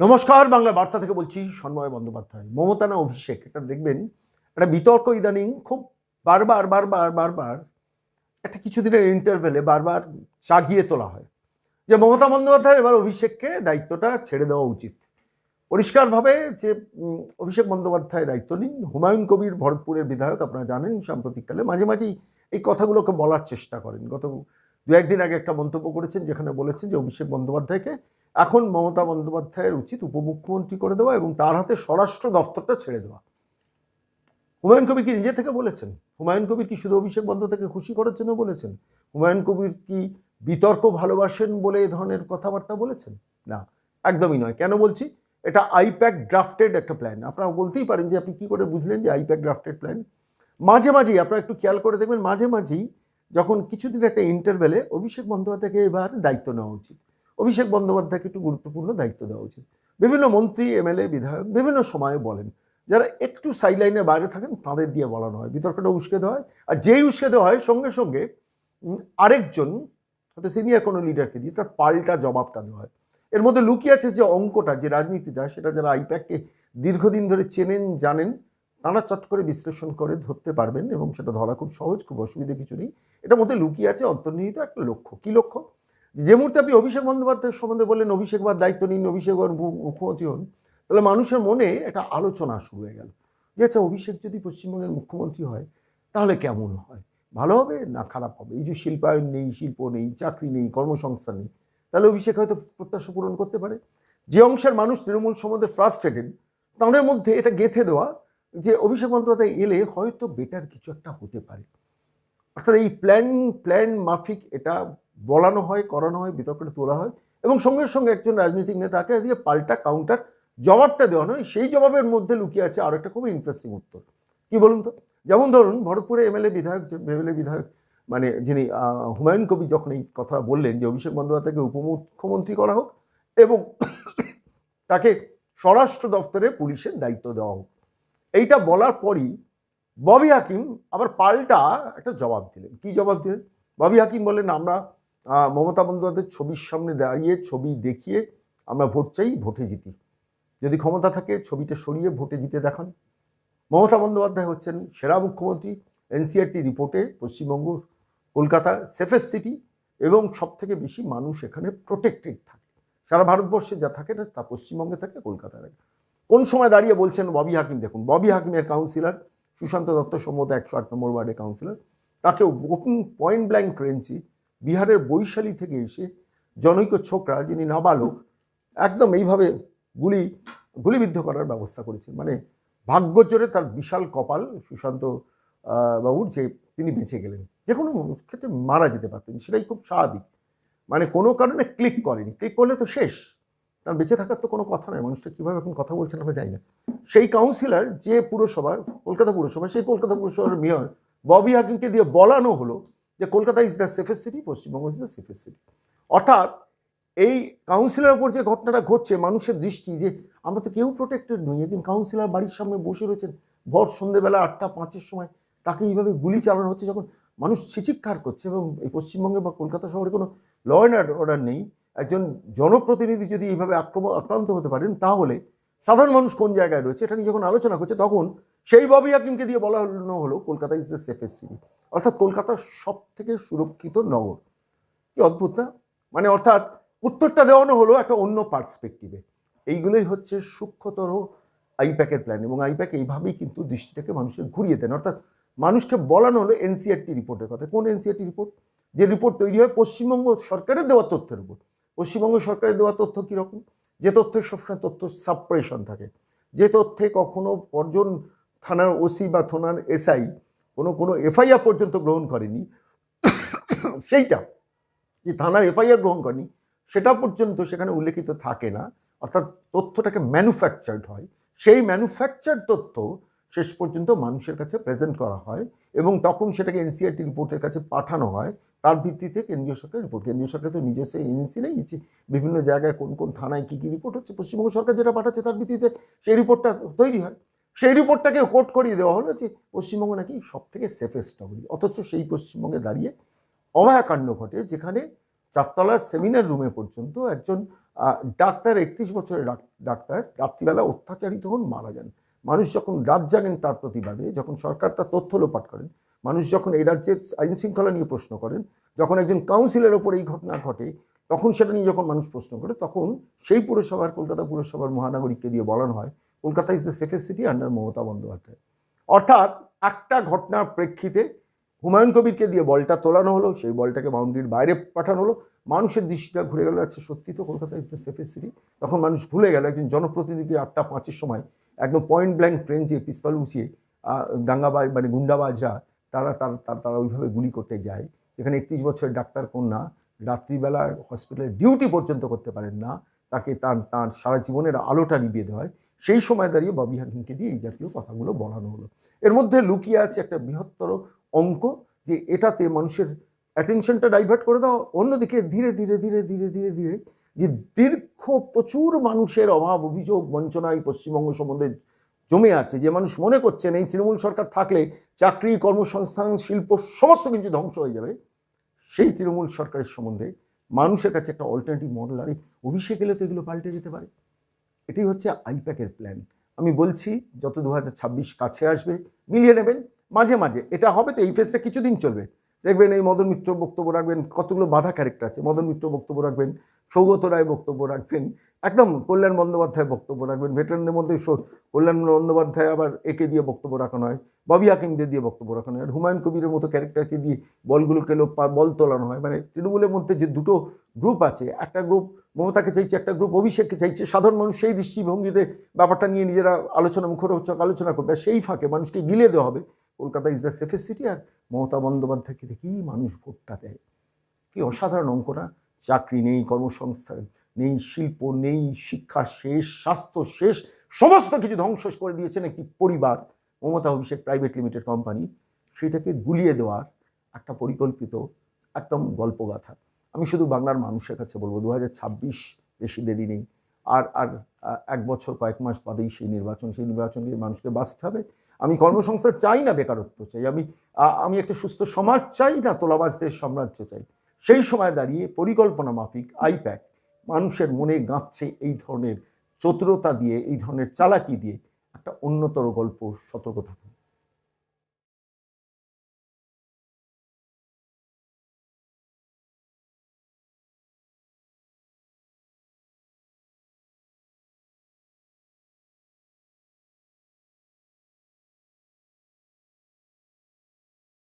নমস্কার, বাংলা বার্তা থেকে বলছি সন্ময় বন্দ্যোপাধ্যায়। মমতা না অভিষেক? এটা দেখবেন, একটা বিতর্ক ইদানিং খুব বারবার বারবার বারবার একটা কিছুদিনের ইন্টারভেলে বারবার চাগিয়ে তোলা হয়। যে মমতা বন্দ্যোপাধ্যায় এবার অভিষেককে দায়িত্বটা ছেড়ে দেওয়া উচিত। পরিষ্কারভাবে যে অভিষেক বন্দ্যোপাধ্যায় দায়িত্ব নিন। হুমায়ুন কবির ভরতপুরের বিধায়ক আপনারা জানেন, সাম্প্রতিককালে মাঝে মাঝেই এই কথাগুলোকে বলার চেষ্টা করেন। গত দু একদিন আগে একটা মন্তব্য করেছেন, যেখানে বলেছেন যে অভিষেক বন্দ্যোপাধ্যায়কে এখন মমতা বন্দ্যোপাধ্যায়ের উচিত উপমুখ্যমন্ত্রী করে দেওয়া এবং তার হাতে স্বরাষ্ট্র দফতরটা ছেড়ে দেওয়া। হুমায়ুন কবির কি নিজে থেকে বলেছেন? হুমায়ুন কবির কি শুধু অভিষেক বন্দ্যোপাধ্যায়কে খুশি করার জন্য বলেছেন? হুমায়ুন কবির কি বিতর্ক ভালোবাসেন বলে এ ধরনের কথাবার্তা বলেছেন? না, একদমই নয়। কেন বলছি? এটা আইপ্যাক ড্রাফটেড একটা প্ল্যান। আপনারা বলতেই পারেন যে আপনি কি করে বুঝলেন যে আইপ্যাক ড্রাফটেড প্ল্যান? মাঝে মাঝেই আপনারা একটু খেয়াল করে দেখবেন, মাঝে মাঝেই যখন কিছুদিন একটা ইন্টারভেলে অভিষেক বন্দ্যোপাধ্যায়কে এবার দায়িত্ব নেওয়া উচিত। অভিষেক বন্দ্যোপাধ্যায়কে একটু গুরুত্বপূর্ণ দায়িত্ব দেওয়া উচিত। বিভিন্ন মন্ত্রী, এমএলএ, বিধায়ক বিভিন্ন সময়ে বলেন, যারা একটু সাইডলাইনের বাইরে থাকেন তাদের দিয়ে বলানো হয়, বিতর্কটা উস্কে দেওয়া হয়। আর যেই উস্কে দেওয়া হয়, সঙ্গে সঙ্গে আরেকজন, হয়তো সিনিয়র কোনো লিডারকে দিয়ে তার পাল্টা জবাবটা দেওয়া হয়। এর মধ্যে লুকিয়ে আছে যে অঙ্কটা, যে রাজনীতিটা, সেটা যারা আইপ্যাককে দীর্ঘদিন ধরে চেনেন, জানেন, তারা চট করে বিশ্লেষণ করে ধরতে পারবেন এবং সেটা ধরা খুব সহজ, খুব অসুবিধে কিছু নেই। এটার মধ্যে লুকিয়ে আছে অন্তর্নিহিত একটা লক্ষ্য। কী লক্ষ্য? যে মুহূর্তে আপনি অভিষেক বন্দ্যোপাধ্যায়ের সম্বন্ধে বললেন, অভিষেক বার দায়িত্ব নিন, অভিষেক মুখ্যমন্ত্রী হন তাহলে মানুষের মনে একটা আলোচনা শুরু হয়ে গেল যে আচ্ছা অভিষেক যদি পশ্চিমবঙ্গের মুখ্যমন্ত্রী হয়, তাহলে কেমন হয়? ভালো হবে না খারাপ হবে? এই যে শিল্পায়ন নেই, শিল্প নেই, চাকরি নেই, কর্মসংস্থান নেই, তাহলে অভিষেক হয়তো প্রত্যাশা পূরণ করতে পারে? যে অংশের মানুষ তৃণমূল সম্বন্ধে ফ্রাস্ট্রেটেড তাদের মধ্যে এটা গেঁথে দেওয়া যে, অভিষেক বন্দ্যোপাধ্যায় এলে হয়তো বেটার কিছু একটা হতে পারে। অর্থাৎ এই প্ল্যান প্ল্যান মাফিক এটা বলানো হয়, করানো হয়, বিতর্কটা তোলা হয় এবং সঙ্গে সঙ্গে একজন রাজনৈতিক নেতাকে দিয়ে পাল্টা কাউন্টার জবাবটা দেওয়া নয় সেই জবাবের মধ্যে লুকিয়ে আছে আরও একটা খুব ইন্টারেস্টিং উত্তর। কী বলুন তো? যেমন ধরুন, ভরতপুরে এমএলএ বিধায়ক এমএলএ বিধায়ক মানে যিনি হুমায়ুন কবি যখন এই কথা বললেন যে অভিষেক বন্দ্যোপাধ্যায়কে উপমুখ্যমন্ত্রী করা হোক এবং তাকে স্বরাষ্ট্র দপ্তরে পুলিশের দায়িত্ব দেওয়া হোক, এইটা বলার পরই ববি হাকিম আবার পাল্টা একটা জবাব দিলেন। কি জবাব দিলেন? ববি হাকিম বললেন, আমরা মমতা বন্দ্যোপাধ্যায়ের ছবির সামনে দাঁড়িয়ে, ছবি দেখিয়ে আমরা ভোট চাই, ভোটে জিতি। যদি ক্ষমতা থাকে, ছবিটা সরিয়ে ভোটে জিতে দেখান। মমতা বন্দ্যোপাধ্যায় হচ্ছেন সেরা মুখ্যমন্ত্রী এনসিআরটি রিপোর্টে, পশ্চিমবঙ্গ, কলকাতা সেফেস্ট সিটি এবং সব থেকে বেশি মানুষ এখানে প্রোটেক্টেড থাকে। সারা ভারতবর্ষে যা থাকে না, তা পশ্চিমবঙ্গে থাকে, কলকাতায় থাকে। কোন সময় দাঁড়িয়ে বলছেন ববি হাকিম? দেখুন, ববি হাকিমের কাউন্সিলর সুশান্ত দত্ত সম্মত একশো আট নম্বর ওয়ার্ডের কাউন্সিলর তাকে পয়েন্ট ব্ল্যাঙ্ক রেঞ্চি বিহারের বৈশালী থেকে এসে জনৈক ছোকরা, যিনি নাবালক, একদম এইভাবে গুলি, গুলিবিদ্ধ করার ব্যবস্থা করেছেন। মানে ভাগ্যজোরে তার বিশাল কপাল সুশান্ত বাবুর যে তিনি বেঁচে গেলেন। যে কোনো ক্ষেত্রে মারা যেতে পারতেন, সেটাই খুব স্বাভাবিক। মানে কোনো কারণে ক্লিক করেনি। ক্লিক করলে তো শেষ। তার বেঁচে থাকার তো কোনো কথা নয়। মানুষটা কীভাবে এখন কথা বলছেন আমরা জানি না। সেই কাউন্সিলর যে পুরসভার, কলকাতা পুরসভা সেই কলকাতা পুরসভার মেয়র, ববি হাকিমকে দিয়ে বলানো হলো যে Kolkata is the safest city Paschimbanga is the safest city অর্থাৎ এই কাউন্সিলরের উপর যে ঘটনাটা ঘটছে, মানুষের দৃষ্টি যে আমরা তো কেউ প্রোটেক্টেড নই। একদিন কাউন্সিলর বাড়ির সামনে বসে রয়েছেন, ভর সন্ধেবেলা আটটা পাঁচের সময়, তাকে এইভাবে গুলি চালানো হচ্ছে যখন মানুষ চিচিৎকার করছে এবং এই পশ্চিমবঙ্গে বা কলকাতা শহরে কোনো ল অ্যান্ড অর্ডার নেই। একজন জনপ্রতিনিধি যদি এইভাবে আক্রমণ আক্রান্ত হতে পারেন, তাহলে সাধারণ মানুষ কোন জায়গায় রয়েছে, এটা নিয়ে যখন আলোচনা করছে তখন সেই ববি হাকিমকে দিয়ে বলা হলো হলো, Kolkata is the safest city অর্থাৎ কলকাতার সব থেকে সুরক্ষিত নগর। কি অদ্ভুত না? মানে অর্থাৎ উত্তরটা দেওয়ানো হলো একটা অন্য পার্সপেক্টিভে এইগুলোই হচ্ছে সূক্ষ্মতর আইপ্যাকের প্ল্যান এবং আইপ্যাক এইভাবেই কিন্তু দৃষ্টিটাকে মানুষের ঘুরিয়ে দেন। অর্থাৎ মানুষকে বলানো হলো এনসিআরটি রিপোর্টের কথা। কোন এনসিআরটি রিপোর্ট? যে রিপোর্ট তৈরি হয় পশ্চিমবঙ্গ সরকারের দেওয়া তথ্যের উপর। পশ্চিমবঙ্গ সরকারের দেওয়া তথ্য কীরকম? যে তথ্যের সবসময় তথ্য সাপ্রেশন থাকে। যে তথ্যে কখনো অর্জন থানার ওসি বা থানার এসআই কোনো কোনো এফআইআর পর্যন্ত গ্রহণ করেনি, সেইটা যে থানার এফআইআর গ্রহণ করেনি, সেটা পর্যন্ত সেখানে উল্লেখিত থাকে না। অর্থাৎ তথ্যটাকে ম্যানুফ্যাকচার্ড হয়। সেই ম্যানুফ্যাকচার তথ্য শেষ পর্যন্ত মানুষের কাছে প্রেজেন্ট করা হয় এবং তখন সেটাকে এনসিআরটি রিপোর্টের কাছে পাঠানো হয়। তার ভিত্তিতে কেন্দ্রীয় সরকার রিপোর্ট কেন্দ্রীয় সরকার তো নিজস্ব এজেন্সি নেই যে বিভিন্ন জায়গায় কোন কোন থানায় কী কী রিপোর্ট হচ্ছে, পশ্চিমবঙ্গ সরকার যেটা পাঠাচ্ছে তার ভিত্তিতে সেই রিপোর্টটা তৈরি হয়। সেই রিপোর্টটাকে কোট করিয়ে দেওয়া হলো যে পশ্চিমবঙ্গ নাকি সব থেকে সেফেস্ট নগরী অথচ সেই পশ্চিমবঙ্গে দাঁড়িয়ে অভয়াকাণ্ড ঘটে যেখানে চারতলার সেমিনার রুমে পর্যন্ত একজন ডাক্তার, একত্রিশ বছরের ডাক- ডাক্তার রাত্রিবেলা অত্যাচারিত হন, মারা যান। মানুষ যখন রাত জাগেন তার প্রতিবাদে, যখন সরকার তার তথ্য লোপাট করেন, মানুষ যখন এই রাজ্যের আইন শৃঙ্খলা নিয়ে প্রশ্ন করেন, যখন একজন কাউন্সিলের ওপর এই ঘটনা ঘটে, তখন সেটা নিয়ে যখন মানুষ প্রশ্ন করে, তখন সেই পুরসভার, কলকাতা পুরসভার মহানাগরিককে দিয়ে বলানো হয়, Kolkata is the safest city under Mamata Bandyopadhyay. অর্থাৎ একটা ঘটনার প্রেক্ষিতে হুমায়ুন কবিরকে দিয়ে বলটা তোলানো হলো, সেই বলটাকে বাউন্ডারির বাইরে পাঠানো হলো, মানুষের দৃষ্টিটা ঘুরে গেল আচ্ছা সত্যি তো Kolkata is the safest city তখন মানুষ ভুলে গেল, একজন জনপ্রতিনিধিকে আটটা পাঁচের সময় একদম পয়েন্ট ব্ল্যাঙ্ক রেঞ্জে পিস্তল উঁচিয়ে দাঙ্গাবাজ মানে গুন্ডাবাজরা, তারা তারা তারা ওইভাবে গুলি করতে যায়। যেখানে একত্রিশ বছরের ডাক্তার কন্যা রাত্রিবেলা হসপিটালে ডিউটি পর্যন্ত করতে পারেন না। তাকে তার তার সারা জীবনের আলোটা নিভিয়ে দেওয়া হয়। সেই সময় দাঁড়িয়ে ববি হাকিমকে দিয়ে এই জাতীয় কথাগুলো বলানো হলো। এর মধ্যে লুকিয়ে আছে একটা বৃহত্তর অঙ্ক যে এটাতে মানুষের অ্যাটেনশনটা ডাইভার্ট করে দাও অন্যদিকে ধীরে ধীরে ধীরে ধীরে ধীরে ধীরে যে দীর্ঘ প্রচুর মানুষের অভাব, অভিযোগ, বঞ্চনায় পশ্চিমবঙ্গ সম্বন্ধে জমে আছে, যে মানুষ মনে করছেন এই তৃণমূল সরকার থাকলে চাকরি, কর্মসংস্থান, শিল্প সমস্ত কিছু ধ্বংস হয়ে যাবে। সেই তৃণমূল সরকারের সম্বন্ধে মানুষের কাছে একটা অল্টারনেটিভ মডেল আর অভিষেক এলে তো এগুলো পাল্টে যেতে পারে। এটাই হচ্ছে আইপ্যাকের প্ল্যান আমি বলছি, যত দু হাজার ছাব্বিশ কাছে আসবে, মিলিয়ে নেবেন। মাঝে মাঝে, এটা হবে তো, এই ফেজটা কিছুদিন চলবে। দেখবেন এই মদন মিত্র বক্তব্য রাখবেন, কতগুলো বাধা ক্যারেক্টার আছে। মদন মিত্র বক্তব্য রাখবেন, সৌগত রায় বক্তব্য রাখবেন, একদম কল্যাণ বন্দ্যোপাধ্যায় বক্তব্য রাখবেন ভেটারদের মধ্যে কল্যাণ বন্দ্যোপাধ্যায় আবার একে দিয়ে বক্তব্য রাখানো হয় ববি হাকিমদের দিয়ে বক্তব্য রাখানো হয় আর হুমায়ুন কবিরের মতো ক্যারেক্টারকে দিয়ে বলগুলোকে লোক বল তোলানো হয়। মানে তৃণমূলের মধ্যে যে দুটো গ্রুপ আছে, একটা গ্রুপ মমতাকে চাইছে, একটা গ্রুপ অভিষেককে চাইছে, সাধারণ মানুষ সেই দৃষ্টিভঙ্গিতে ব্যাপারটা নিয়ে নিজেরা আলোচনা, মুখরোচক আলোচনা করবে সেই ফাঁকে মানুষকে গিলে দেওয়া হবে। Kolkata is the safest city আর মমতা বন্দ্যোপাধ্যায়কে দেখেই মানুষ ভোটটা দেয়। কি অসাধারণ অঙ্ক না? চাকরি নেই কর্মসংস্থান নেই, শিল্প নেই, শিক্ষা শেষ, স্বাস্থ্য শেষ, সমস্ত কিছু ধ্বংস করে দিয়েছেন একটি পরিবার, Mamata Abhishek private limited company. সেটাকে গুলিয়ে দেওয়ার একটা পরিকল্পিত একদম গল্পগাথা। আমি শুধু বাংলার মানুষের কাছে বলব দু হাজার ছাব্বিশ বেশি দেরি নেই। আর আর এক বছর, কয়েক মাস বাদেই সেই নির্বাচন সেই নির্বাচন নির্বাচনকে মানুষকে বাঁচতে হবে। আমি কর্মসংস্থান চাই না বেকারত্ব চাই, আমি আমি একটা সুস্থ সমাজ চাই না তোলাবাজদের সাম্রাজ্য চাই। সেই সময় দাঁড়িয়ে পরিকল্পনা মাফিক, আইপ্যাক, মানুষের মনে গাঁথছে এই ধরনের চতুরতা দিয়ে, এই ধরনের চালাকি দিয়ে একটা অন্যতর গল্প সতর্ক থাকুন।